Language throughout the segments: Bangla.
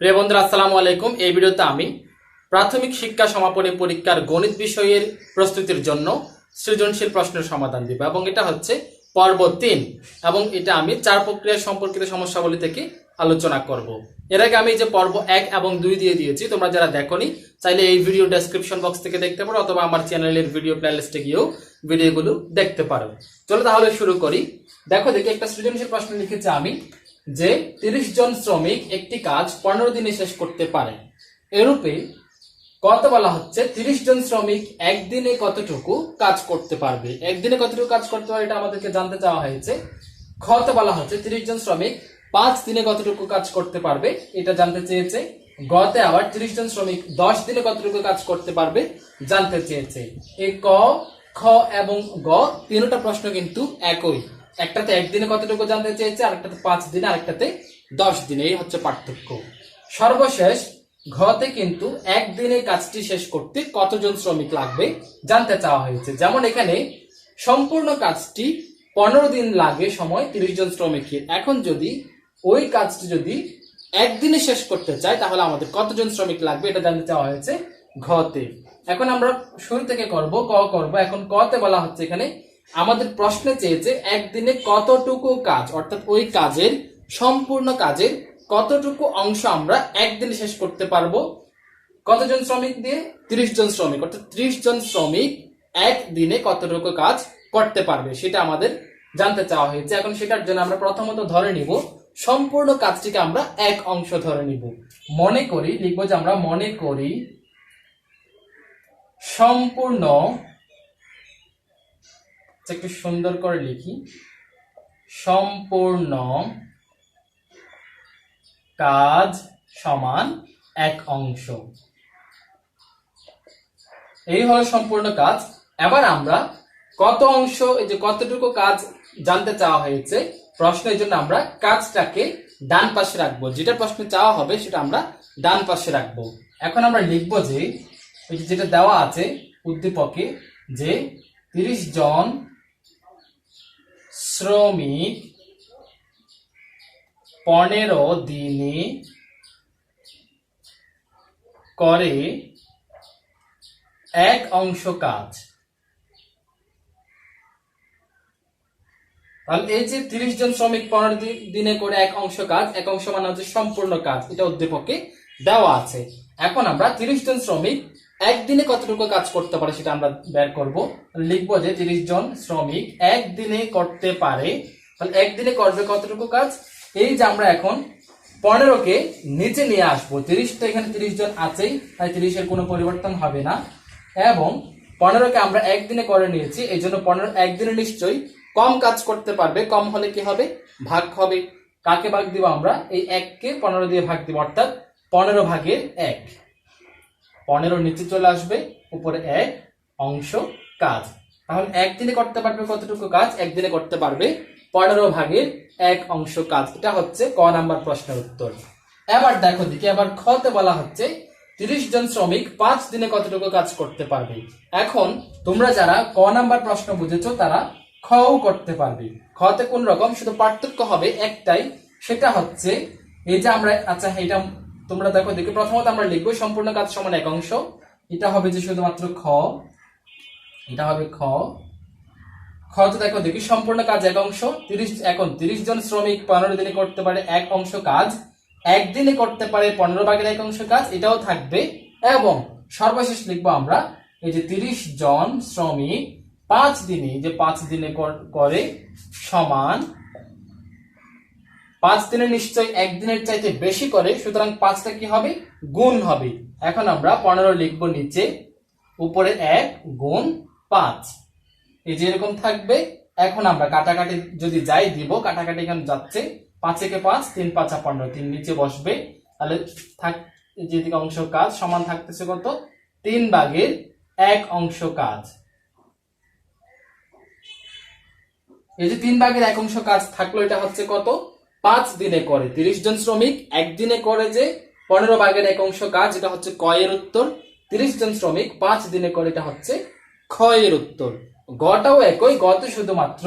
প্রিয় বন্ধুরা, আসসালামু আলাইকুম। এই ভিডিওতে আমি প্রাথমিক শিক্ষা সমাপনী পরীক্ষার গণিত বিষয়ের প্রস্তুতির জন্য সৃজনশীল প্রশ্নের সমাধান দিব এবং এটা হচ্ছে পর্ব তিন এবং এটা আমি চার প্রক্রিয়া সম্পর্কিত সমস্যাবলী থেকে আলোচনা করব। এর আগে আমি যে পর্ব এক এবং দুই দিয়ে দিয়েছি, তোমরা যারা দেখোনি, চাইলে এই ভিডিও ডেসক্রিপশন বক্স থেকে দেখতে পারো অথবা আমার চ্যানেলের ভিডিও প্লেলিস্টে গিয়েও ভিডিওগুলো দেখতে পারো। চলো তাহলে শুরু করি। দেখো দেখি একটা সৃজনশীল প্রশ্ন লিখেছি আমি। যে তিরিশ জন শ্রমিক একটি কাজ পনেরো দিনে শেষ করতে পারে। এরূপে কত বলা হচ্ছে, তিরিশ জন শ্রমিক একদিনে কতটুকু কাজ করতে পারবে? একদিনে কতটুকু কাজ করতে পারবে এটা আমাদেরকে জানতে চাওয়া হয়েছে। খতে বলা হচ্ছে, তিরিশ জন শ্রমিক পাঁচ দিনে কতটুকু কাজ করতে পারবে এটা জানতে চেয়েছে। গতে আবার তিরিশ জন শ্রমিক দশ দিনে কতটুকু কাজ করতে পারবে জানতে চেয়েছে। এ ক, খ এবং গ তিনটা প্রশ্ন কিন্তু একই। একটাতে একদিনে কতটুকু জানতে চেয়েছে, আরেকটাতে পাঁচ দিনে, আরেকটাতে দশ দিনে, এই হচ্ছে পার্থক্য। সর্বশেষ, ঘতে কিন্তু একদিনে কাজটি শেষ করতে কতজন শ্রমিক লাগবে জানতে চাওয়া হয়েছে। যেমন এখানে, সম্পূর্ণ কাজটি পনেরো দিন লাগে সময় তিরিশ জন শ্রমিকের। এখন যদি ওই কাজটি যদি একদিনে শেষ করতে চাই তাহলে আমাদের কতজন শ্রমিক লাগবে এটা জানতে চাওয়া হয়েছে ঘতে। এখন আমরা শুরু থেকে করব, ক করব। এখন কতে বলা হচ্ছে এখানে আমাদের প্রশ্নে চেয়েছে একদিনে কতটুকু কাজ, অর্থাৎ ওই কাজের, সম্পূর্ণ কাজের কতটুকু অংশ আমরা একদিনে শেষ করতে পারব? কতজন শ্রমিক দিয়ে? ত্রিশ জন শ্রমিক, অর্থাৎ ত্রিশ জন শ্রমিক একদিনে কতটুকু কাজ করতে পারবে, সেটা আমাদের জানতে চাওয়া হয়েছে। এখন সেটার জন্য আমরা প্রথমত ধরে নিব, সম্পূর্ণ কাজটিকে আমরা এক অংশ ধরে নিব। মনে করি, লিখব যে আমরা মনে করি সম্পূর্ণ একটু সুন্দর করে লিখি। সম্পূর্ণ কাজ সমান এক অংশ। এই হলো সম্পূর্ণ কাজ। এবার আমরা কত অংশ, এই যে কতটুকু কাজ জানতে চাওয়া হয়েছে প্রশ্নের জন্য আমরা কাজটাকে ডান পাশে রাখব। যেটা প্রশ্ন চাওয়া হবে, সেটা আমরা ডান পাশে রাখব। এখন আমরা লিখব যে যে যেটা দেওয়া আছে উদ্দীপকে, যে তিরিশ জন শ্রমিক পনেরো দিনে করে এক অংশ কাজ। এই যে তিরিশ জন শ্রমিক পনেরো দিনে করে এক অংশ কাজ, এক অংশ মানে হচ্ছে সম্পূর্ণ কাজ, এটা উদ্দীপকে দেওয়া আছে। এখন আমরা তিরিশ জন শ্রমিক একদিনে কতটুকু কাজ করতে পারে সেটা আমরা বের করব। লিখব যে তিরিশ জন শ্রমিক একদিনে করতে পারে। তাহলে একদিনে করবে কতটুকু কাজ? এই যে আমরা এখন পনেরোকে নিচে নিয়ে আসব। তিরিশটা এখানে তিরিশ জন আছেই, তাই তিরিশের কোনো পরিবর্তন হবে না। এবং পনেরোকে আমরা একদিনে করে নিয়েছি, এই জন্য পনেরো একদিনে নিশ্চয়ই কম কাজ করতে পারবে। কম হলে কি হবে? ভাগ হবে। কাকে ভাগ দিব আমরা? এই এককে পনেরো দিয়ে ভাগ দিব, অর্থাৎ পনেরো ভাগের এক। পনেরো নিচে চলে আসবে, উপরে এক অংশ কাজ। তাহলে একদিনে করতে পারবে কতটুকু কাজ? একদিনে করতে পারবে পনেরো ভাগের এক অংশ কাজ। এটা হচ্ছে ক নাম্বার প্রশ্নের উত্তর। এবার দেখো দিকে, এবার খতে বলা হচ্ছে তিরিশ জন শ্রমিক পাঁচ দিনে কতটুকু কাজ করতে পারবে? এখন তোমরা যারা ক নাম্বার প্রশ্ন বুঝেছ, তারা খও করতে পারবে। খতে কোন রকম? শুধু পার্থক্য হবে একটাই, সেটা হচ্ছে এই যে আমরা আচ্ছা এটা তোমরা দেখো, দেখে, প্রথমত আমরা লিখব সম্পূর্ণ কাজ সমান এক অংশ। এটা হবে যে শুধুমাত্র খ। এটা হবে খ। খ তো দেখো, দেখি সম্পূর্ণ কাজ এক অংশ। তিরিশ, এখন তিরিশ জন শ্রমিক পনেরো দিনে করতে পারে এক অংশ কাজ। একদিনে করতে পারে পনেরো ভাগের এক অংশ কাজ, এটাও থাকবে। এবং সর্বশেষ লিখব আমরা, এই যে তিরিশ জন শ্রমিক পাঁচ দিনে যে পাঁচ দিনে করে সমান পাঁচ দিনে নিশ্চয়ই একদিনের চাইতে বেশি করে, সুতরাং পাঁচটা কি হবে? গুণ হবে। এখন আমরা পনেরো লিখব নিচে, উপরে এক গুণ পাঁচ। এই যে এরকম থাকবে, এখন আমরা কাটাকাটি যদি যাই দিব, কাটাকাটি এখানে যাচ্ছে, পাঁচ একে পাঁচ, তিন পাঁচা পনেরো, তিন নিচে বসবে। তাহলে থাক এই যে দিকে অংশ কাজ, সমান থাকতেছে কত? তিন ভাগের এক অংশ কাজ। এই যে তিন ভাগের এক অংশ কাজ থাকল, এটা হচ্ছে কত? পাঁচ দিনে করে, তিরিশ জন শ্রমিক একদিনে করে যে পনেরো ভাগের এক অংশ কাজ, এটা হচ্ছে কয়ের উত্তর। তিরিশ জন শ্রমিক পাঁচ দিনে করে, এটা হচ্ছে ক্ষয়ের উত্তর। গটাও একই, গত শুধুমাত্র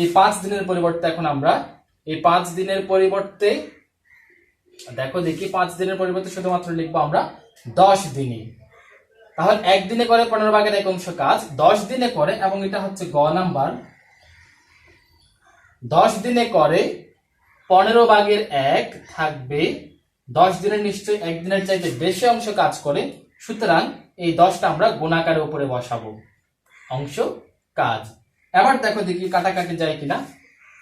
এই পাঁচ দিনের পরিবর্তে এখন আমরা এই পাঁচ দিনের পরিবর্তে, দেখো দেখি পাঁচ দিনের পরিবর্তে শুধুমাত্র লিখব আমরা দশ দিনে। তাহলে একদিনে করে পনেরো ভাগের এক অংশ কাজ, দশ দিনে করে, এবং এটা হচ্ছে গ নাম্বার। দশ দিনে করে পনেরো ভাগের এক থাকবে দশ দিনের নিশ্চয় একদিনের চাইতে বেশি অংশ কাজ করে, সুতরাং এই দশটা আমরা গুণাকারের উপরে বসাবো। অংশ, কাজ। এবার দেখো দেখি কাটাকাটি যায় কিনা।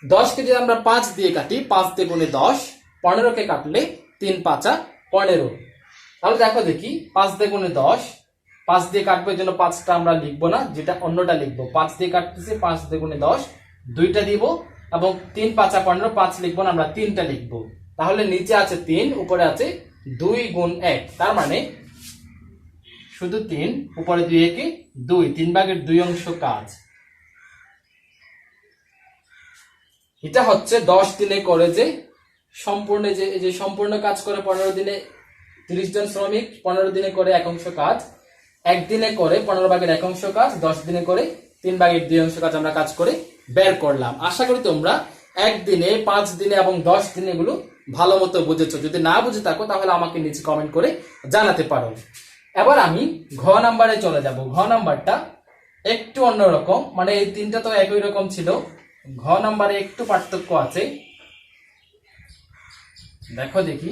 দশকে যদি আমরা পাঁচ দিয়ে কাটি, পাঁচ দিয়ে গুণে দশ, পনেরোকে কাটলে তিন পাঁচা পনেরো। তাহলে দেখো দেখি, পাঁচ দিয়ে গুণে দশ, পাঁচ দিয়ে কাটবো জন্য পাঁচটা আমরা লিখব না, যেটা অন্যটা লিখব। পাঁচ দিয়ে কাটতেছি, পাঁচ দিয়ে গুণে দশ, দুইটা দিব এবং তিন পাঁচা পনেরো, পাঁচ লিখব না, আমরা তিনটা লিখব। তাহলে নিচে আছে তিন, উপরে আছে দুই গুণ এক। তার মানে শুধু তিন, উপরে দুই একে দুই। তিন ভাগের দুই অংশ কাজ। এটা হচ্ছে দশ দিনে করে যে সম্পূর্ণ যে যে সম্পূর্ণ কাজ করে পনেরো দিনে তিরিশ জন শ্রমিক, পনেরো দিনে করে এক অংশ কাজ। একদিনে করে পনেরো ভাগের এক অংশ কাজ, দশ দিনে করে তিন ভাগের দুই অংশ কাজ আমরা কাজ করে বের করলাম। আশা করি তোমরা একদিনে, পাঁচ দিনে এবং দশ দিনে এগুলো ভালো মতো বুঝেছ। যদি না বুঝে থাকো, তাহলে আমাকে নিচে কমেন্ট করে জানাতে পারো। এবার আমি ঘ নাম্বারে চলে যাব। ঘ নাম্বারটা একটু অন্যরকম মানে এই তিনটা তো একই রকম ছিল। ঘ নাম্বারে একটু পার্থক্য আছে। দেখো দেখি।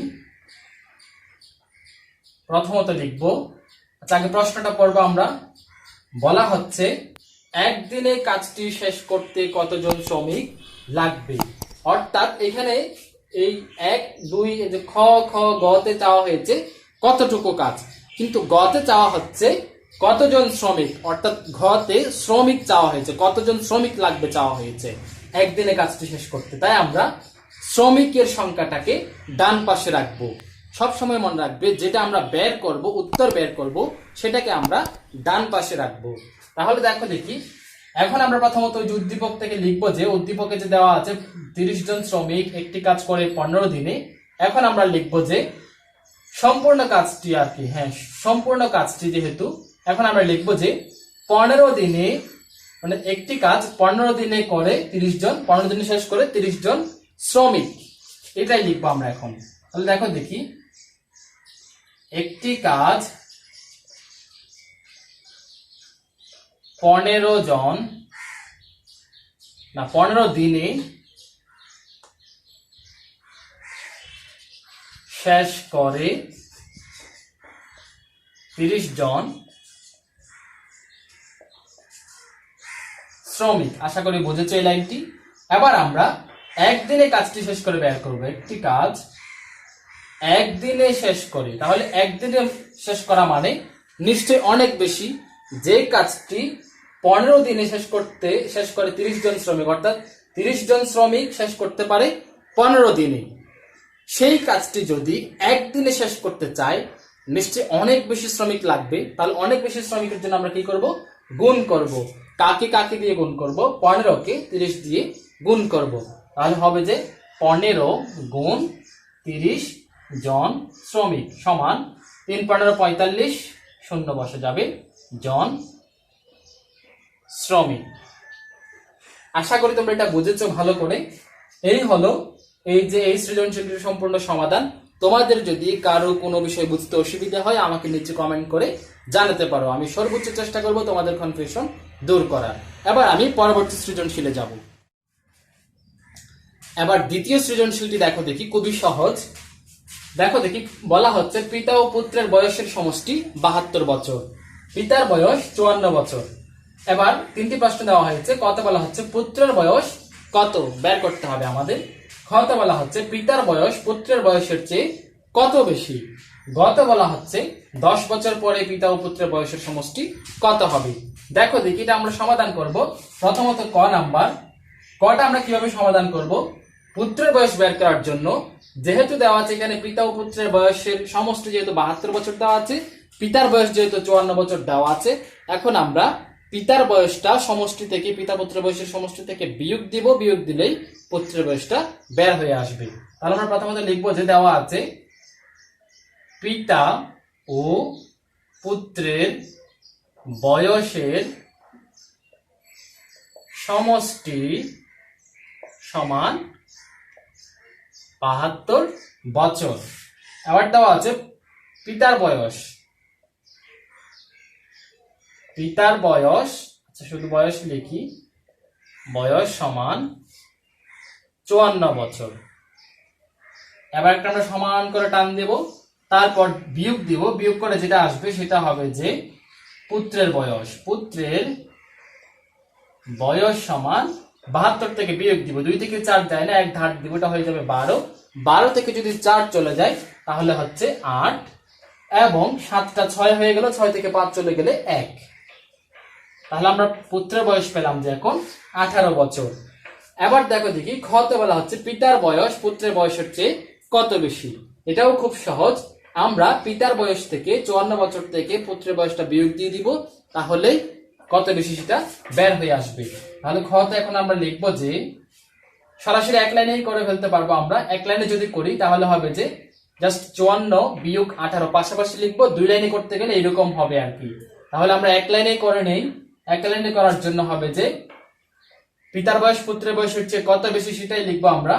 প্রথমত লিখব। আচ্ছা আগে প্রশ্নটা পড়ব আমরা। বলা হচ্ছে একদিনে কাজটি শেষ করতে কতজন শ্রমিক লাগবে? অর্থাৎ এখানে এই এক, দুই খ খ গতে চাওয়া হয়েছে কতটুকু কাজ? কিন্তু গতে চাওয়া হচ্ছে কতজন শ্রমিক? অর্থাৎ ঘতে শ্রমিক চাওয়া হয়েছে। কতজন শ্রমিক লাগবে চাওয়া হয়েছে? একদিনে কাজটি শেষ করতে। তাই আমরা শ্রমিকের সংখ্যাটাকে ডান পাশে রাখব। সব সময় মনে রাখবে, যেটা আমরা বের করব, উত্তর বের করব, সেটাকে আমরা ডান পাশে রাখব। তাহলে দেখো দেখি। এখন আমরা প্রথমত ওই উদ্দীপক থেকে লিখব যে, উদ্দীপকে যে দেওয়া আছে, তিরিশ জন শ্রমিক একটি কাজ করে পনেরো দিনে, এখন আমরা লিখব যে, সম্পূর্ণ কাজটি আর কি হ্যাঁ সম্পূর্ণ কাজটি যেহেতু, এখন আমরা লিখব যে, পনেরো দিনে মানে একটি কাজ পনেরো দিনে করে তিরিশ জন, পনেরো দিনে শেষ করে তিরিশ জন শ্রমিক। এটাই লিখব আমরা এখন। তাহলে দেখো দেখি। একটি কাজ পনেরো জন। না, পনেরো দিনে শেষ করে তিরিশ জন শ্রমিক। আশা করি বুঝেছ এই লাইনটি? এবার আমরা একদিনে কাজটি শেষ করে বের করব। একটি কাজ একদিনে শেষ করি। তাহলে একদিনে শেষ করা মানে নিশ্চয়ই অনেক বেশি। যে কাজটি পনেরো দিনে শেষ করতে, শেষ করে তিরিশ জন শ্রমিক, অর্থাৎ তিরিশ জন শ্রমিক শেষ করতে পারে পনেরো দিনে। সেই কাজটি যদি একদিনে শেষ করতে চাই নিশ্চয়ই অনেক বেশি শ্রমিক লাগবে। তাহলে অনেক বেশি শ্রমিকের জন্য আমরা কি করব? গুণ করব। কাকে কাকে দিয়ে গুণ করব? পনেরোকে তিরিশ দিয়ে গুণ করব। তাহলে হবে যে পনেরো গুণ তিরিশ জন শ্রমিক সমান তিন পনেরো পঁয়তাল্লিশ শূন্য বসে যাবে জন শ্রমিক। আশা করি তোমরা এটা বুঝেছ ভালো করে। এই হলো এই যে এই সৃজনশীলটির সম্পূর্ণ সমাধান। তোমাদের যদি কারও কোনো বিষয় বুঝতে অসুবিধা হয়, আমাকে নিচে কমেন্ট করে জানাতে পারো। আমি সর্বোচ্চ চেষ্টা করব তোমাদের কনফিউশন দূর করার। এবার আমি পরবর্তী সৃজনশীলে যাব। এবার দ্বিতীয় সৃজনশীলটি দেখো দেখি, খুবই সহজ। দেখো দেখি, বলা হচ্ছে পিতা ও পুত্রের বয়সের সমষ্টি বাহাত্তর বছর। পিতার বয়স চুয়ান্ন বছর। এবার তিনটি প্রশ্ন দেওয়া হয়েছে। কত বলা হচ্ছে? পুত্রের বয়স কত? বের করতে হবে আমাদের। খতে বলা হচ্ছে, পিতার বয়স পুত্রের বয়সের চেয়ে কত বেশি? গত বলা হচ্ছে, দশ বছর পরে পিতা ও পুত্রের বয়সের সমষ্টি কত হবে? দেখো দেখি, এটা আমরা সমাধান করব। প্রথমত ক নাম্বার। কটা আমরা কীভাবে সমাধান করব? পুত্রের বয়স বের করার জন্য যেহেতু দেওয়া আছে এখানে পিতা ও পুত্রের বয়সের সমষ্টি যেহেতু বাহাত্তর বছর দেওয়া আছে, পিতার বয়স যেহেতু চুয়ান্ন বছর দেওয়া আছে, এখন আমরা পিতার বয়সটা সমষ্টি থেকে, পিতা পুত্রের বয়সের সমষ্টি থেকে বিয়োগ দিব, বিয়োগ দিলেই পুত্রের বয়সটা বের হয়ে আসবে। তাহলে আমরা প্রথমত লিখব যে দেওয়া আছে, পিতা ও পুত্রের বয়সের সমষ্টি সমান বাহাত্তর বছর। আবার দেওয়া আছে, পিতার বয়স। পিতার বয়স আচ্ছা শুধু বয়স লিখি, বয়স সমান চুয়ান্ন বছর। এবার একটা আমরা সমান করে টান দেব, তারপর বিয়োগ দিব। বিয়োগ করে যেটা আসবে সেটা হবে যে পুত্রের বয়স। পুত্রের বয়স সমান বাহাত্তর থেকে বিয়োগ দিব। দুই থেকে চার যায় না, এক ধার দিব ওটা হয়ে যাবে বারো। বারো থেকে যদি চার চলে যায়, তাহলে হচ্ছে আট এবং সাতটা ছয় হয়ে গেল, ছয় থেকে পাঁচ চলে গেলে এক। তাহলে আমরা পুত্রের বয়স পেলাম যে এখন আঠারো বছর। এবার দেখো দেখি খতে বলা হচ্ছে পিতার বয়স, পুত্রের বয়সের চেয়ে কত বেশি? এটাও খুব সহজ। আমরা পিতার বয়স থেকে চুয়ান্ন বছর থেকে পুত্রের বয়সটা বিয়োগ দিয়ে দিব, তাহলে কত বেশি সেটা বের হয়ে আসবে। তাহলে খতে এখন আমরা লিখব যে, সরাসরি এক লাইনেই করে ফেলতে পারব আমরা। এক লাইনে যদি করি, তাহলে হবে যে জাস্ট চুয়ান্ন বিয়োগ আঠারো পাশাপাশি লিখব, দুই লাইনে করতে গেলে এরকম হবে আর কি। তাহলে আমরা এক লাইনেই করে নেই। এক করার জন্য হবে যে পিতার বয়স, পুত্রের বয়সের চেয়ে কত বেশি সেটাই লিখব আমরা।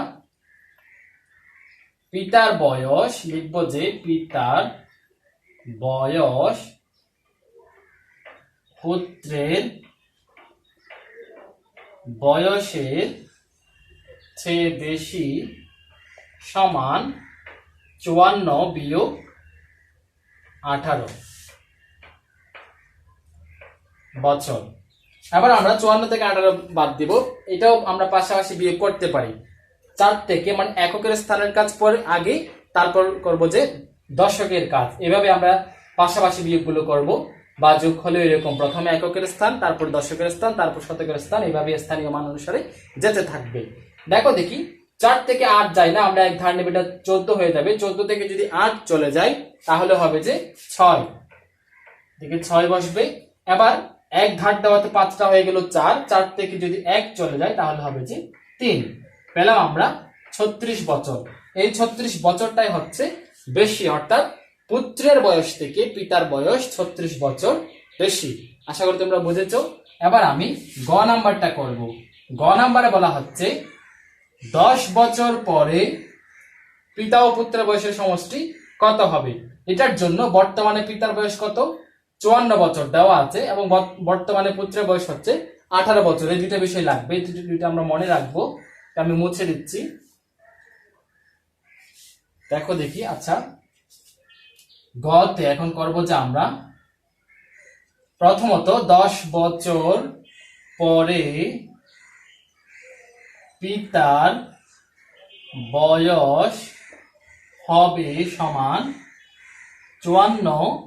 পিতার বয়স লিখব যে পিতার বয়স, পুত্রের বয়সের চেয়ে বেশি সমান চুয়ান্ন বিয়োগ আঠারো। বছর। এবার আমরা চুয়ান্ন থেকে আঠারো বাদ দিব। এটাও আমরা পাশাপাশি বিয়োগ করতে পারি। চার থেকে মানে এককের স্থানের কাজ পরে আগে, তারপর করব যে দশকের কাজ। এভাবে আমরা পাশাপাশি বিয়োগগুলো করব বা যোগ হলেও এরকম। প্রথমে এককের স্থান, তারপর দশকের স্থান, তারপর শতকের স্থান এইভাবে স্থানীয় মান অনুসারে যেতে থাকবে। দেখো দেখি, চার থেকে আট যায় না? আমরা এক ধার নেবে, এটা চোদ্দ হয়ে যাবে। চোদ্দ থেকে যদি আট চলে যায়, তাহলে হবে যে ছয়। দিকে ছয় বসবে। এবার এক ধার দেওয়াতে পাঁচটা হয়ে গেল চার চার থেকে যদি এক চলে যায় তাহলে হবে যে তিন। পেলাম আমরা ছত্রিশ বছর। এই ছত্রিশ বছরটাই হচ্ছে বেশি, অর্থাৎ পুত্রের বয়স থেকে পিতার বয়স ছত্রিশ বছর বেশি। আশা করি তোমরা বুঝেছ? এবার আমি গ নাম্বারটা করব। গ নাম্বারে বলা হচ্ছে, দশ বছর পরে পিতা ও পুত্রের বয়সের সমষ্টি কত হবে? এটার জন্য বর্তমানে পিতার বয়স কত? চুয়ান্ন বছর দেওয়া আছে এবং বর্ত- বর্তমানে পুত্রের বয়স হচ্ছে আঠারো বছর। এই দুইটা বিষয় লাগবে। এই দুটো- দুইটা আমরা মনে রাখব। আমি মুছে দিচ্ছি। দেখো দেখি আচ্ছা। গতে এখন করব যে আমরা। প্রথমত দশ বছর পরে পিতার বয়স হবে সমান চুয়ান্ন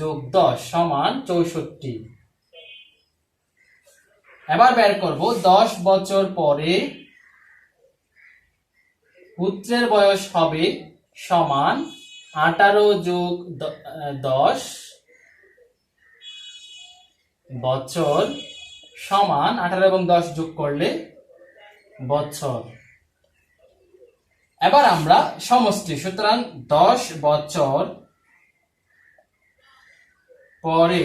যোগ দশ সমান চৌষট্টি। এবার বের করব, দশ বছর পরে পুত্রের বয়স হবে সমান আঠারো যোগ দশ বছর সমান আঠারো এবং দশ যোগ করলে বছর। এবার আমরা সমষ্টি, সুতরাং দশ বছর পরে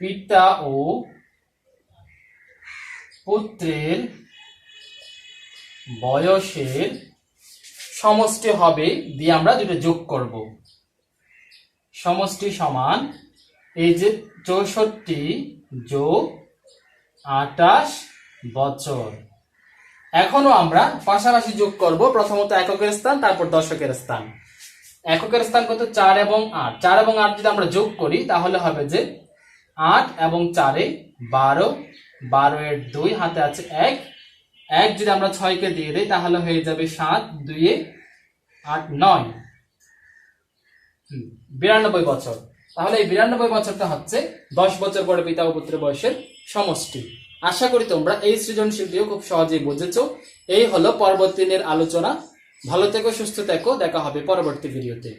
পিতা ও পুত্রের বয়সের সমষ্টি হবে দিয়ে আমরা দুটো যোগ করব। সমষ্টি সমান এই যে চৌষট্টি যোগ আটাশ বছর। এখনও আমরা পাশাপাশি যোগ করব প্রথমত এককের স্থান, তারপর দশকের স্থান। এককের স্থান কত? চার এবং আট। চার এবং আট যদি আমরা যোগ করি, তাহলে হবে যে আট এবং চারে বারো বারো এর দুই, হাতে আছে এক। এক যদি আমরা ছয়কে দিয়ে দিই, তাহলে হয়ে যাবে সাত দুইয়ে আট, নয়। বিরানব্বই বছর। তাহলে এই বিরানব্বই বছরটা হচ্ছে দশ বছর পরে পিতা ও পুত্রের বয়সের সমষ্টি। আশা করি তোমরা এই সৃজনশীলটিও খুব সহজেই বুঝেছ। এই হলো পরবর্তী আলোচনা। ভালো থেকো সুস্থ থেকো দেখা হবে পরবর্তী ভিডিওতে।